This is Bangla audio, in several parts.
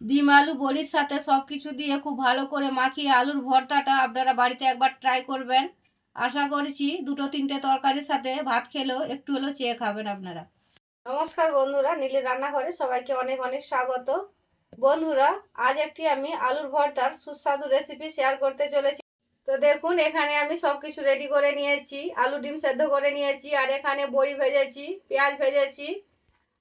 ডিম, আলু, বড়ির সাথে সব কিছু দিয়ে খুব ভালো করে মাখিয়ে আলুর ভর্তাটা আপনারা বাড়িতে একবার ট্রাই করবেন। আশা করছি দুটো তিনটে তরকারির সাথে ভাত খেলেও একটু হলেও চেয়ে খাবেন আপনারা। নমস্কার বন্ধুরা, নীলের রান্নাঘরে সবাইকে অনেক অনেক স্বাগত। বন্ধুরা, আজ একটি আমি আলুর ভর্তার সুস্বাদু রেসিপি শেয়ার করতে চলেছি। তো দেখুন, এখানে আমি সব কিছু রেডি করে নিয়েছি, আলু ডিম সেদ্ধ করে নিয়েছি, আর এখানে বড়ি ভেজেছি, পেঁয়াজ ভেজেছি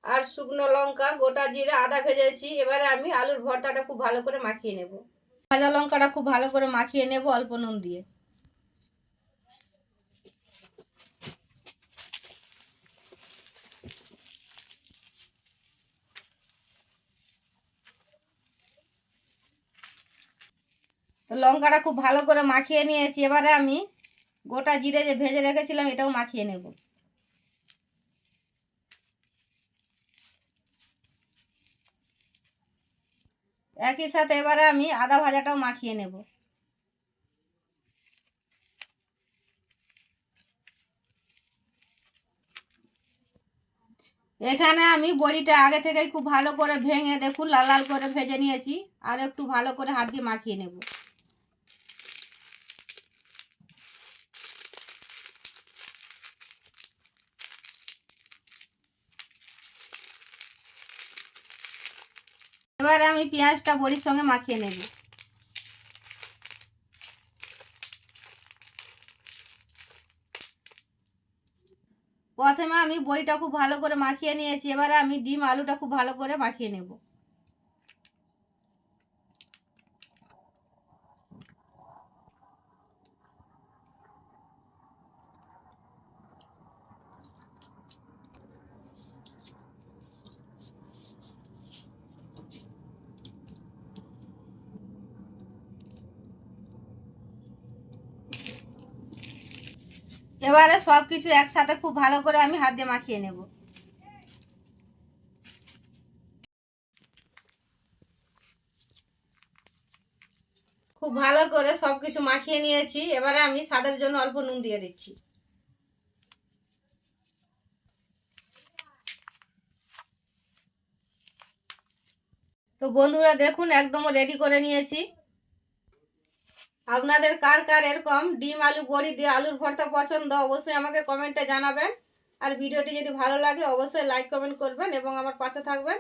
আর শুকনো লঙ্কা, গোটা জিরে, আদা ভেজেছি। এবারে আমি আলুর ভর্তাটা খুব ভালো করে মাখিয়ে নেব। ভাজা লঙ্কাটা খুব ভালো করে মাখিয়ে নেব অল্প নুন দিয়ে। তো লঙ্কাটা খুব ভালো করে মাখিয়ে নিয়েছি। এবারে আমি গোটা জিরে যে ভেজে রেখেছিলাম, এটাও মাখিয়ে নেব। একই সাথে এবারে আমি আদা ভাজাটাও মাখিয়ে নেব। এখানে আমি বড়িটা আগে থেকেই খুব ভালো করে ভেঙে দেখুন, লাল লাল করে ভেজে নিয়েছি। আর একটু ভালো করে হাত দিয়ে মাখিয়ে নেব। এবারে আমি পেঁয়াজটা বড়ির সঙ্গে মাখিয়ে নেব। প্রথমে আমি বড়িটা খুব ভালো করে মাখিয়ে নিয়েছি, এবারে আমি ডিম, আলুটা খুব ভালো করে মাখিয়ে নেব। এবারে সব কিছু একসাথে খুব ভালো করে আমি হাত দিয়ে মাখিয়ে নেব। খুব ভালো করে সব কিছু মাখিয়ে নিয়েছি। এবারে আমি স্বাদের জন্য অল্প নুন দিয়ে দিচ্ছি। তো বন্ধুরা দেখুন একদম রেডি করে নিয়েছি। আপনাদের কার কার এরকম ডিম, আলু, বড়ি দিয়ে আলুর ভর্তা পছন্দ, অবশ্যই আমাকে কমেন্টে জানাবেন। আর ভিডিওটি যদি ভালো লাগে, অবশ্যই লাইক কমেন্ট করবেন এবং আমার পাশে থাকবেন।